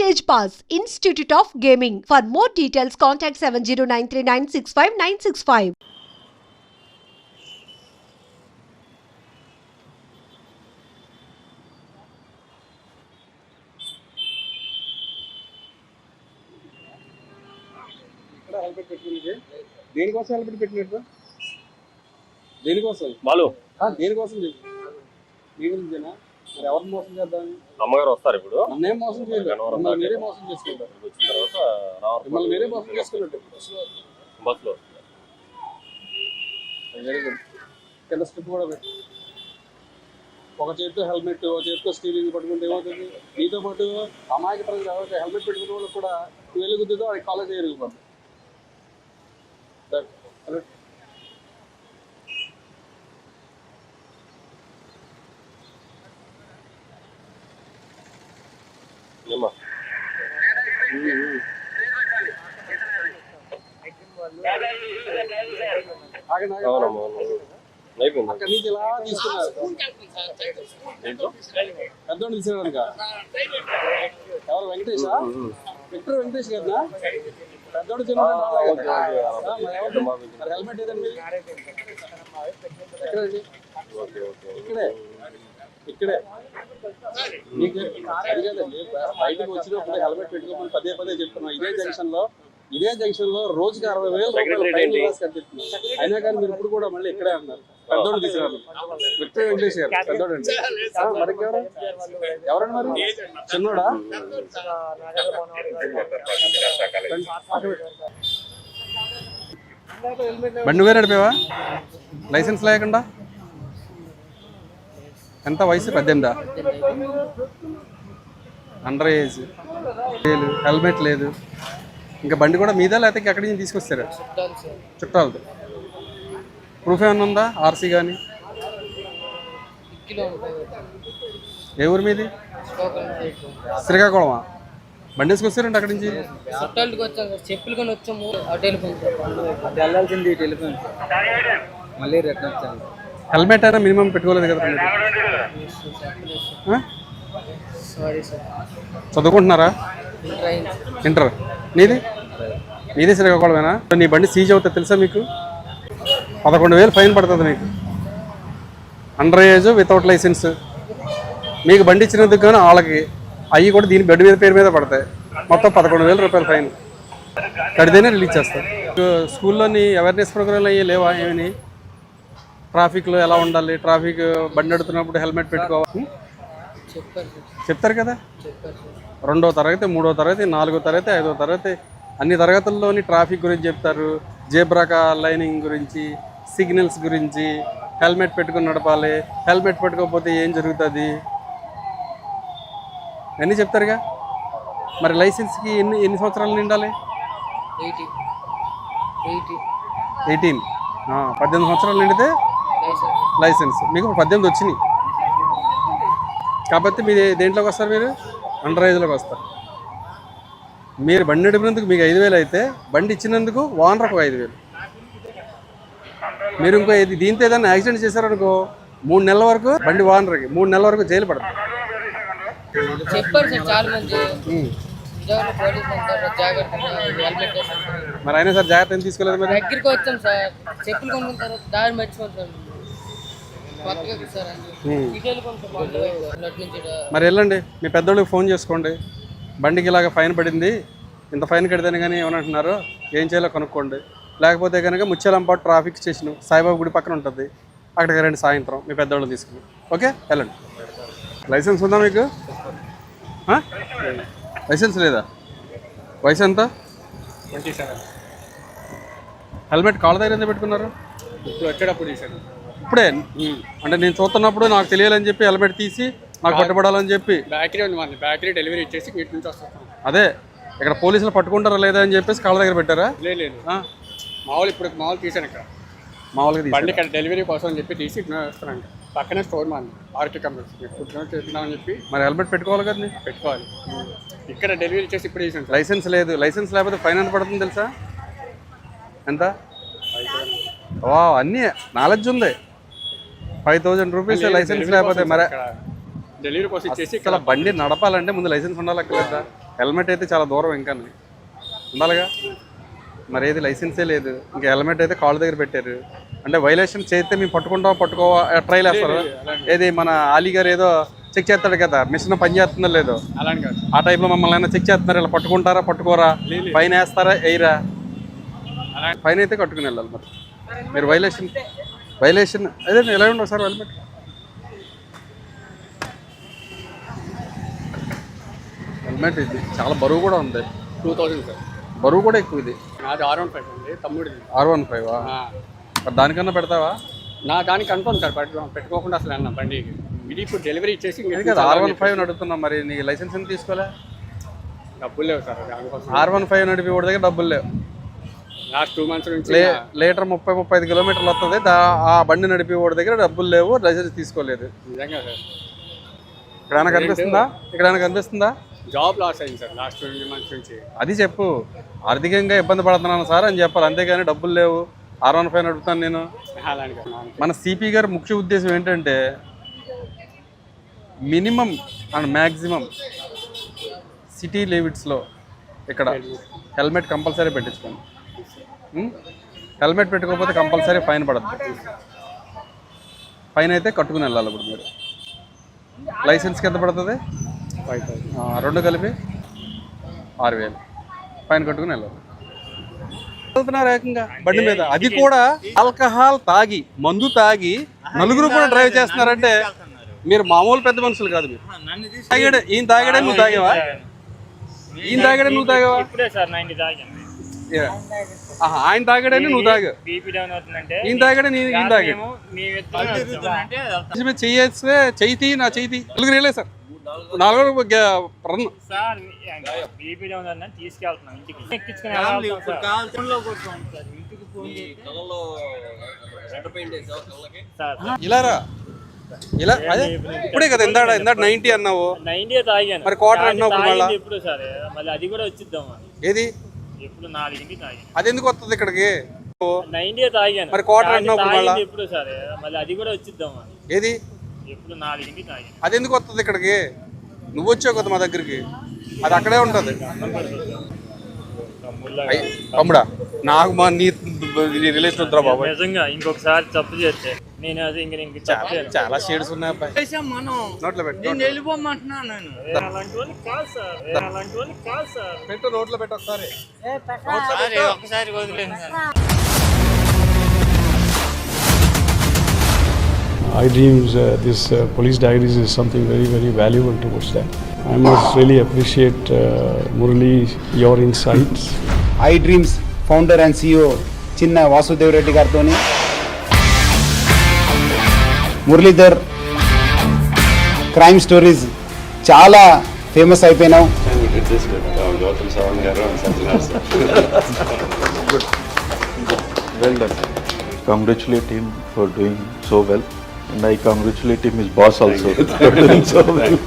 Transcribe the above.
Stage Pass, Institute of Gaming. For more details, contact 7093965965965. ఇక్కడ helmet పెట్టుకునేది దేనికోసం helmet పెట్టినట్టు? దేనికోసం? బాలు. దేనికోసం చెప్పు. నీ గురించేనా మరి ఎవరిని మోసం చేద్దామని అమ్మగారు వస్తారు ఇప్పుడు. నన్నేం మోసం చేయలేదు. గన్నవరం మిమ్మల్ని దాకా. మీరే మోసం చేసుకుంటారు వచ్చిన తర్వాత రావడం మిమ్మల్ని మీరే మోసం చేసుకున్నట్టు బస్సులో వెరీ గుడ్ కింద స్ట్రిప్ కూడా పెట్టు. ఒక చేతితో హెల్మెట్ ఒక చేతితో స్టీరింగ్ పట్టుకుంటే ఏమవుతుంది? నీతో పాటు అమాయక ప్రజలు ఎవరైతే హెల్మెట్ పెట్టుకున్న వాళ్ళకి కూడా గుద్దుతో అది కాలేజ్ ఎరిగిపోతుంది అవునమ్మా అవును. అయిపోయింది. అక్కడి నుంచి ఇలా తీసుకున్నారు? ఎవరు వెంకటేషా? విక్టర్ వెంకటేష్ కదా. పెద్దోడు హెల్మెట్ ఏదండి? ఎక్కడండి? ఇక్కడే. ఇక్కడే. మీకు అది కాదండి బయటకు వచ్చినప్పుడు హెల్మెట్ పెట్టుకోమని పదే పదే చెప్తున్నా ఇదే జంక్షన్లో ఇదే జంక్షన్లో రోజుకి అరవై వేల రూపాయలు. అయినా కానీ మీరు ఇప్పుడు కూడా మళ్ళీ ఇక్కడే ఉన్నారు పెద్దోడు తీసుకున్నారు విక్టర్ వెంకటేష్ గారు పెద్దోడు అండి ఆ, మరి ఎవరు ఎవరండి మరి? చిన్నోడా? బండి వేరే నడిపేవా లైసెన్స్ లేకుండా? ఎంత వయసు? పద్దెనిమిదా? Under age. హెల్మెట్ లేదు. ఇంకా బండి కూడా మీదా లేకపోతే ఎక్కడి నుంచి తీసుకొస్తారా? చుట్టాలది ప్రూఫ్ ఏమైనా ఉందా? ఆర్సీ కానీ ఏ ఊరి మీది? శ్రీకాకుళమా? బండి వేసుకొస్తారండి అక్కడి నుంచి? చుట్టాలకి చెప్పులు కొని వచ్చాము అటు వెళ్ళిపోయింది వెళ్ళాల్సింది ఇటు వెళ్ళిపోయింది మళ్ళీ రిటర్న్ వచ్చాను హెల్మెట్ అయినా మినిమం పెట్టుకోలేదు కదా? సారీ సార్ చదువుకుంటున్నారా? ఇంటర్. నీది? నీది శ్రీకాకుళమేనా? నీ బండి సీజ్ అవుతుంది తెలుసా మీకు? పదకొండు వేలు ఫైన్ పడుతుంది మీకు. అండర్ ఏజ్ వితౌట్ లైసెన్స్ మీకు బండి ఇచ్చినందుకు కానీ వాళ్ళకి అవి కూడా దీని బెడ్ మీద పేరు మీద పడతాయి. మొత్తం పదకొండు వేల రూపాయల ఫైన్. కడితేనే రిలీజ్ చేస్తారు. స్కూల్లోని అవేర్నెస్ ప్రోగ్రాంలు అయ్యి లేవా ఏమని ట్రాఫిక్లో ఎలా ఉండాలి? ట్రాఫిక్ బండి నడుతున్నప్పుడు హెల్మెట్ పెట్టుకోవాలి చెప్తారు కదా? రెండో తరగతి మూడో తరగతి నాలుగో తరగతి ఐదో తరగతి అన్ని తరగతుల్లోని ట్రాఫిక్ గురించి చెప్తారు. జేబ్రాకా లైనింగ్ గురించి సిగ్నల్స్ గురించి హెల్మెట్ పెట్టుకుని నడపాలి. హెల్మెట్ పెట్టుకోకపోతే ఏం జరుగుతుంది? అన్నీ చెప్తారుగా? మరి లైసెన్స్కి ఎన్ని ఎన్ని సంవత్సరాలు నిండాలి? ఎయిటీ. ఎయిటీ. ఎయిటీన్. పద్దెనిమిది సంవత్సరాలు నిండితే లైసెన్స్. మీకు పద్దెనిమిది వచ్చినాయి. కాబట్టి మీరు దేంట్లోకి వస్తారు మీరు? అండర్ ఏజ్లోకి వస్తారు మీరు బండి నడిపినందుకు మీకు ఐదు వేలు అయితే బండి ఇచ్చినందుకు ఓనర్కి ఒక ఐదు వేలు. మీరు ఇంకో ఇది దీంతో ఏదైనా యాక్సిడెంట్ చేశారనుకో మూడు నెలల వరకు బండి ఓనర్కి మూడు నెలల వరకు జైలు పడుతుంది. మరి అయినా సార్ జాగ్రత్త తీసుకోలేదు మరి? దగ్గరికి వచ్చాం సార్. చెప్పులు కొనుక్కున్న తర్వాత దారి మర్చిపోతాం సార్ కొత్తగా సార్ ఇటు వెళ్ళిపోతాం అటు నుంచి ఇటు. మరి వెళ్ళండి. మీ పెద్దోళ్ళకి ఫోన్ చేసుకోండి. బండికి ఇలాగ ఫైన్ పడింది. ఇంత ఫైన్ కడితేనే కానీ ఏమంటున్నారు ఏం చేయాలో కనుక్కోండి. లేకపోతే కనుక ముత్యాలంపాటు ట్రాఫిక్ స్టేషన్ సాయిబాబా గుడి పక్కన ఉంటుంది. అక్కడికి రండి సాయంత్రం. మీ పెద్దోళ్ళని తీసుకుని. ఓకే? వెళ్ళండి. లైసెన్స్ ఉందా మీకు? లైసెన్స్ లేదా? వయసు ఎంత? హెల్మెట్ కాళ్ళ దగ్గర ఎందుకు పెట్టుకున్నారు? ఇప్పుడు వచ్చేటప్పుడు తీసాను. ఇప్పుడే. అంటే నేను చూస్తున్నప్పుడు నాకు తెలియాలని చెప్పి హెల్మెట్ తీసి నాకు పట్టుబడాలని చెప్పి. బ్యాకరీ ఉంది మన బ్యాకరీ డెలివరీ ఇచ్చేసి వీటి నుంచి వస్తాం అదే. ఇక్కడ పోలీసులు పట్టుకుంటారా లేదా అని చెప్పేసి కాళ్ళ దగ్గర పెట్టారా? లేదు? మామూలు ఇప్పుడు మామూలు తీసాను ఇక్కడ. మామూలుగా తీసి బండి ఇక్కడ డెలివరీ కోసం అని చెప్పి తీసి ఇక్కడ వస్తున్నాను. పక్కనే స్టోర్ మాది. మీకు ఫుడ్ చేస్తున్నామని చెప్పి మరి హెల్మెట్ పెట్టుకోవాలి కదా? పెట్టుకోవాలి. ఇక్కడ డెలివరీ చేసి ఇప్పుడు తీసాను లైసెన్స్ లేదు. లైసెన్స్ లేకపోతే ఫైన్ ఎంత పడుతుంది తెలుసా? ఎంత? వా అన్నీ. నాలెడ్జ్ ఉంది. ఫైవ్ థౌజండ్ రూపీస్ లైసెన్స్ లేకపోతే మరి డెలివరీ కోసం ఇచ్చేసి అసలు బండి నడపాలంటే ముందు లైసెన్స్ ఉండాలి అక్కర్లేదా? హెల్మెట్ అయితే చాలా దూరం ఇంకా ఉండాలిగా? మరి ఏది లైసెన్సే లేదు. ఇంకా హెల్మెట్ అయితే కాళ్ళ దగ్గర పెట్టారు. అంటే వైలేషన్ చేస్తే మేము పట్టుకుంటాం పట్టుకోవా? ట్రైల్ వేస్తారు? ఏది మన అలీ గారు ఏదో చెక్ చేస్తాడు కదా మిషన్ పని చేస్తుందో లేదో. ఆ టైప్లో మమ్మల్ని అయినా చెక్ చేస్తున్నారు? ఇలా పట్టుకుంటారా పట్టుకోరా? ఫైన్ వేస్తారా వేయరా? ఫైన్ అయితే కట్టుకుని వెళ్ళాలి మరి. మీరు వైలేషన్ వైలేషన్ అదే ఎలా ఉండవు సార్ హెల్మెట్ హెల్మెట్ ఇది. చాలా బరువు కూడా ఉంది. Two thousand sir. బరువు కూడా ఎక్కువ ఇది. నాది ఆర్ వన్ ఫైవ్ అండి తమ్ముడిది. ఆర్ వన్ ఫైవ్ దానికన్నా పెడతావా? నా దానికి కన్ఫర్మ్ సార్ పెట్టు పెట్టుకోకుండా అసలు అన్న బండికి. ఇది ఇప్పుడు డెలివరీ ఇచ్చేసి కదా ఆర్ వన్ ఫైవ్ నడుపుతున్నా మరి నీ లైసెన్స్ ఎందుకు తీసుకోలే? డబ్బులు లేవు సార్ ఆర్ వన్ ఫైవ్ నడిపి వాడి దగ్గర డబ్బులు లేవు. లాస్ట్ టూ మంత్స్ నుంచి లీటర్ ముప్పై ముప్పై ఐదు కిలోమీటర్లు వస్తుంది. ఆ బండి నడిపి వాడి దగ్గర డబ్బులు లేవు లైసెన్స్ తీసుకోలేదు. నిజంగా సార్. ఇక్కడైనా కనిపిస్తుందా? ఇక్కడైనా కనిపిస్తుందా? జాబ్ లాస్ అయింది సార్ లాస్ట్ ట్వంటీ మంత్స్ నుంచి. అది చెప్పు. ఆర్థికంగా ఇబ్బంది పడుతున్నాను సార్ అని చెప్పాలి. అంతేగాని డబ్బులు లేవు. ఆర్ వన్ ఫైవ్ నడుపుతాను నేను. మన సిపి గారి ముఖ్య ఉద్దేశం ఏంటంటే మినిమం అండ్ మ్యాక్సిమం సిటీ లిమిట్స్లో ఇక్కడ హెల్మెట్ కంపల్సరీ పెట్టించుకోండి? హెల్మెట్ పెట్టుకోకపోతే కంపల్సరీ ఫైన్ పడద్దు ఫైన్ అయితే కట్టుకుని వెళ్ళాలి ఇప్పుడు మీరు. లైసెన్స్కి ఎంత పడుతుంది? Five thousand. ఆ, రెండు కలిపి ఆరు వేలు. ఫైన్ కట్టుకుని వెళ్ళాలి. వెళ్తున్నారు ఏకంగా. బండి మీద. అది కూడా ఆల్కహాల్ తాగి మందు తాగి నలుగురు కూడా డ్రైవ్ చేస్తున్నారంటే మీరు మామూలు పెద్ద మనుషులు కాదు మీరు. తాగాడే. ఈయన తాగాడే నువ్వు తాగావా? ఈయన తాగాడే నువ్వు తాగావా? ఆయన తాగాడని నువ్వు తాగా. బీపీ డౌన్ అవుతుందంటే ఈయన తాగాడే నేను ఈయన తాగాడు చెయ్యి నా చెయ్యి నలుగురు వెళ్ళే సార్. నాలుగు రన్. ఇలారా ఇలా అదే. ఇప్పుడే కదా ఇందాడ ఇందాడ నైన్టీ అన్నావు. నైన్టీ తాగాను. మరి కానీ అంటున్నావు ఇప్పుడు మళ్ళీ? అది కూడా వచ్చిద్దాం ఏది? ఎప్పుడు తాగాను. అది ఎందుకు వస్తుంది ఇక్కడికి నైన్టీ తాగాను. మరి quarter కానీ మళ్ళా? తాగింది ఎప్పుడు సార్? మళ్ళీ అది కూడా వచ్చిద్దాం ఏది? ఎప్పుడు నాలుగింటి తాగాను. అది ఎందుకు వస్తుంది ఇక్కడికి? నువ్వు వచ్చావు కదా మా దగ్గరికి. అది అక్కడే ఉంటుంది. అయ్, తమ్ముడా నాకు మా నీ రిలేషన్ వద్దురా బాబు నిజంగా ఇంకొకసారి తప్పు చేస్తే. నేను అది ఇంక ఇంక. చాలా షేడ్స్ ఉన్నాయి అబ్బాయి. మనం. నోట్లో పెట్టు నేను వెళ్ళిపోమంటున్నాను. నేను ఏ, అలాంటి వాళ్ళు కాదు సార్. అలాంటి వాళ్ళు కాదు సార్. పెట్టు నోట్లో పెట్టు ఒకసారి. ఒకసారి వదిలేదు sir. I dreams, uh, this uh, police diaries is something very, very valuable towards that. I must really appreciate uh, Murali, your insights. IDreams founder and CEO Chinna Vasudev Reddy గారితో Muralidhar crime stories చాలా famous అయిపోయినావు We did this with uh, Gautam Savan Garu and Satyanar sir. Well done. Congratulate him for doing so well. And I congratulate him, his boss also, for doing so well.